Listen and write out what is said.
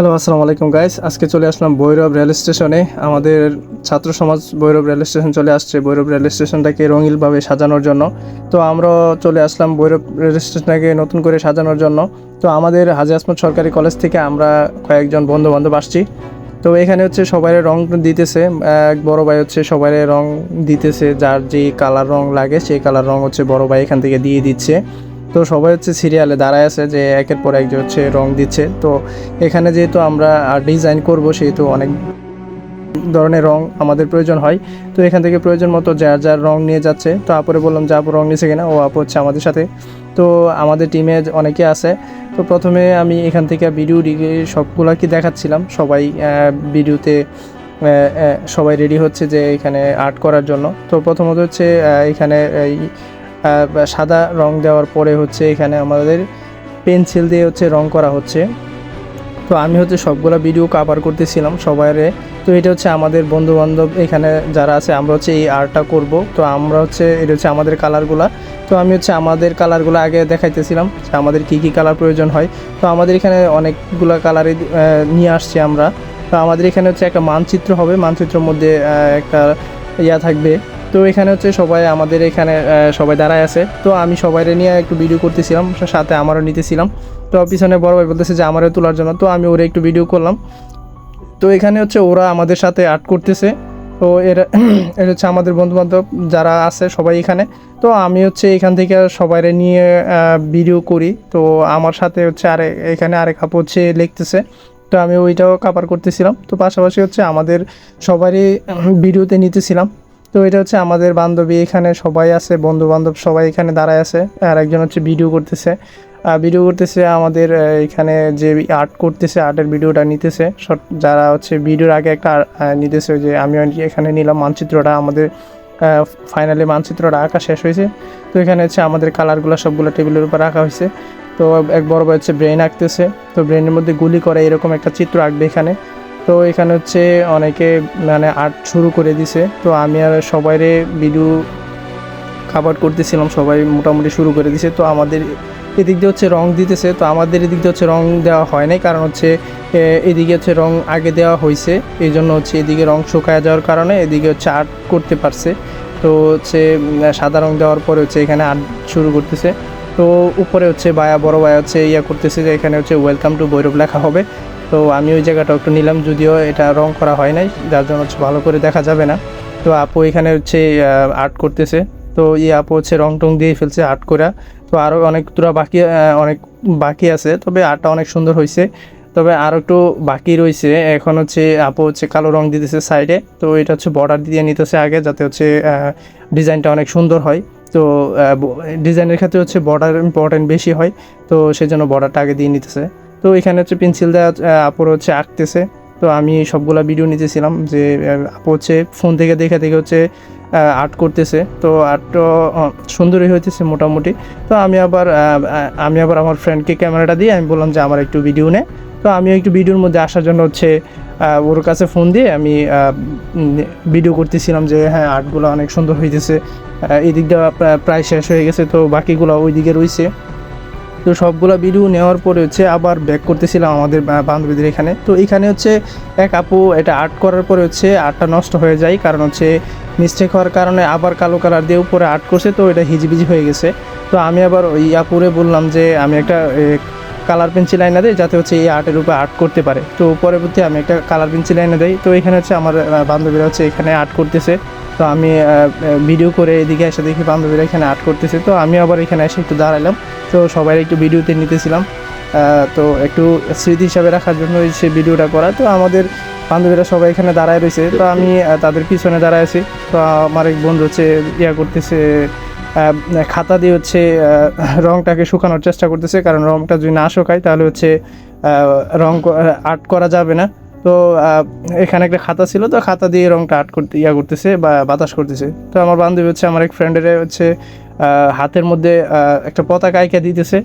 Hello, আসসালামু আলাইকুম guys আজকে চলে আসলাম ভৈরব রেল স্টেশনে। আমাদের ছাত্র সমাজ ভৈরব রেল স্টেশন চলে আসছে। ভৈরব রেল স্টেশনটাকে রঙিলভাবে সাজানোর জন্য। তো আমরা চলে আসলাম ভৈরব রেল স্টেশনটাকে নতুন করে সাজানোর জন্য। তো আমাদের হাজি আসমত সরকারি কলেজ থেকে আমরা কয়েকজন বন্ধু বান্ধব আসছি। তো এখানে হচ্ছে সবাই রং দিতেছে। এক বড় ভাই হচ্ছে সবাই রং দিতেছে। যার যে কালার রং লাগে, সেই কালার রং হচ্ছে বড় ভাই এখান থেকে দিয়ে দিচ্ছে। তো সবাই হচ্ছে সিরিয়ালে দাঁড়ায় আছে যে একের পর এক হচ্ছে রং দিচ্ছে। তো এখানে যেহেতু আমরা ডিজাইন করব, সেহেতু অনেক ধরনের রং আমাদের প্রয়োজন হয়। তো এখান থেকে প্রয়োজন মতো যার যার রং নিয়ে যাচ্ছে। তো আপরে বললাম যে আপু রং নিয়েছে কিনা? ও আপু হচ্ছে আমাদের সাথে। তো আমাদের টিমে অনেকে আছে। তো প্রথমে আমি এখান থেকে ভিডিও সবগুলা কি দেখাচ্ছিলাম? সবাই ভিডিওতে সবাই রেডি হচ্ছে যে এখানে আর্ট করার জন্য। তো প্রথমত হচ্ছে এখানে সাদা রং দেওয়ার পরে হচ্ছে এখানে আমাদের পেন্সিল দিয়ে হচ্ছে রং করা হচ্ছে। তো আমি হচ্ছে সবগুলা ভিডিও কাভার করতেছিলাম সবাইরে। তো এটা হচ্ছে আমাদের বন্ধু বান্ধব এখানে যারা আছে, আমরা হচ্ছে এই আর্টটা করব। তো আমরা হচ্ছে, এটা হচ্ছে আমাদের কালারগুলা তো আমি হচ্ছে আমাদের কালারগুলো আগে দেখাইতেছিলাম যে আমাদের কী কী কালার প্রয়োজন হয়। তো আমাদের এখানে অনেকগুলো কালারই নিয়ে আসছি আমরা। তো আমাদের এখানে হচ্ছে একটা মানচিত্র হবে। মানচিত্রের মধ্যে একটা ইয়া থাকবে। তো এখানে হচ্ছে সবাই আমাদের এখানে সবাই দাঁড়ায় আছে। তো আমি সবাইরে নিয়ে একটু ভিডিও করতেছিলাম, সাথে আমারও নিতেছিলাম। তো পিছনে বড় ভাই বলতেছে যে আমারও তোলার জন্য, তো আমি ওরা একটু ভিডিও করলাম। তো এখানে হচ্ছে ওরা আমাদের সাথে আর্ট করতেছে। তো এরা এটা হচ্ছে আমাদের বন্ধু বান্ধব যারা আছে সবাই এখানে। তো আমি হচ্ছে এখান থেকে সবাইরে নিয়ে ভিডিও করি। তো আমার সাথে হচ্ছে আরে, এখানে আরেক আপু হচ্ছে লিখতেছে। তো আমি ওইটাও কাভার করতেছিলাম। তো পাশাপাশি হচ্ছে আমাদের সবারই ভিডিওতে নিতেছিলাম। তো এটা হচ্ছে আমাদের বান্ধবী, এখানে সবাই আছে বন্ধু বান্ধব সবাই এখানে দাঁড়ায় আছে, আর একজন হচ্ছে ভিডিও করতেছে। ভিডিও করতেছে আমাদের এখানে যে আর্ট করতেছে, আর্টের ভিডিওটা নিতেছে। শর্ট যারা হচ্ছে ভিডিওর আগে একটা নিতেছে যে আমি এখানে নিলাম মানচিত্রটা, আমাদের ফাইনালি মানচিত্রটা আঁকা শেষ হয়েছে। তো এখানে হচ্ছে আমাদের কালারগুলো সবগুলো টেবিলের উপর রাখা হয়েছে। তো এক বড় ভাই হচ্ছে ব্রেন আঁকতেছে। তো ব্রেনের মধ্যে গুলি করে এরকম একটা চিত্র আঁকবে এখানে। তো এখানে হচ্ছে অনেকে মানে আর্ট শুরু করে দিছে। তো আমি আর সবাইরে ভিডিও কাভার করতেছিলাম, সবাই মোটামুটি শুরু করে দিছে। তো আমাদের এদিক দিয়ে হচ্ছে রং দিতেছে, তো আমাদের এদিক দিয়ে হচ্ছে রং দেওয়া হয় নাই। কারণ হচ্ছে এদিকে হচ্ছে রং আগে দেওয়া হয়েছে এই জন্য হচ্ছে এদিকে রং শুকায় যাওয়ার কারণে এদিকে হচ্ছে আর্ট করতে পারছে। তো হচ্ছে সাদা রং দেওয়ার পরে হচ্ছে এখানে আর্ট শুরু করতেছে। তো উপরে হচ্ছে বায়া বড় বায়া হচ্ছে ইয়া করতেছে যে এখানে হচ্ছে ওয়েলকাম টু ভৈরব লেখা হবে। তো আমি ওই জায়গাটা একটু নিলাম, যদিও এটা রং করা হয় নাই, যার জন্য হচ্ছে ভালো করে দেখা যাবে না। তো আপু এখানে হচ্ছে আর্ট করতেছে। তো এই আপু হচ্ছে রং টং দিয়ে ফেলছে আর্ট করা। তো আরও অনেক তোরা বাকি অনেক বাকি আছে, তবে আর্টটা অনেক সুন্দর হয়েছে তবে আরও একটু বাকি রয়েছে এখন হচ্ছে আপু হচ্ছে কালো রং দিতেছে সাইডে তো এটা হচ্ছে বর্ডার দিয়ে নিতেছে আগে, যাতে হচ্ছে ডিজাইনটা অনেক সুন্দর হয়। তো ডিজাইনের ক্ষেত্রে হচ্ছে বর্ডার ইম্পর্টেন্ট বেশি হয়। তো সেই জন্য বর্ডারটা আগে দিয়ে নিতেছে। তো এখানে হচ্ছে পেন্সিল দেওয়া আপুর হচ্ছে আঁকতেছে। তো আমি সবগুলা ভিডিও নিতেছিলাম যে আপু হচ্ছে ফোন থেকে দেখে দেখে হচ্ছে আর্ট করতেছে। তো আর্টটা সুন্দরই হইতেছে মোটামুটি। তো আমি আবার আমি আবার আমার ফ্রেন্ডকে ক্যামেরাটা দিয়ে আমি বললাম যে, আমার একটু ভিডিও নে। তো আমিও একটু ভিডিওর মধ্যে আসার জন্য হচ্ছে ওর কাছে ফোন দিয়ে আমি ভিডিও করতেছিলাম যে হ্যাঁ আর্টগুলো অনেক সুন্দর হইতেছে। এই দিকটা প্রায় শেষ হয়ে গেছে, তো বাকিগুলো ওই দিকে রয়েছে তো সবগুলো ভিডিও নেওয়ার পরে হচ্ছে আবার ব্যাক করতেছিলাম আমাদের বান্ধবীদের এখানে। তো এখানে হচ্ছে এক আপু এটা আর্ট করার পরে হচ্ছে আর্টটা নষ্ট হয়ে যায়, কারণ হচ্ছে মিস্টেক হওয়ার কারণে আবার কালো কালার দিয়ে উপরে আর্ট করছে, তো এটা হিজিবিজি হয়ে গেছে। তো আমি আবার ওই আপুরে বললাম যে আমি একটা কালার পেন্সিল আইনা দেয় যাতে হচ্ছে এই আর্টের উপরে আর্ট করতে পারে। তো পরবর্তী আমি একটা কালার পেন্সিল আইনা দেয় তো এখানে হচ্ছে আমার বান্ধবীরা হচ্ছে এখানে আর্ট করতেছে। তো আমি ভিডিও করে এদিকে এসে দেখি বান্ধবীরা এখানে আর্ট করতেছে। তো আমি আবার এখানে এসে একটু দাঁড়ালাম তো সবাই একটু ভিডিওতে নিতেছিলাম। তো একটু স্মৃতি হিসাবে রাখার জন্য সে ভিডিওটা করা। তো আমাদের বান্ধবীরা সবাই এখানে দাঁড়ায় রয়েছে। তো আমি তাদের পিছনে দাঁড়ায় আছি। তো আমার এক বন্ধু হচ্ছে ইয়া করতেছে খাতা দিয়ে হচ্ছে রংটাকে শুকানোর চেষ্টা করতেছে। কারণ রংটা যদি না শুকায় তাহলে হচ্ছে রং আর্ট করা যাবে না। তো এখানে একটা খাতা ছিল, তো খাতা দিয়ে রংটা আর্ট করতে, ইয়া করতেছে বা বাতাস করতেছে। তো আমার বান্ধবী হচ্ছে, আমার এক ফ্রেন্ডের হচ্ছে হাতের মধ্যে একটা পতাকা আঁকা দিতেছে।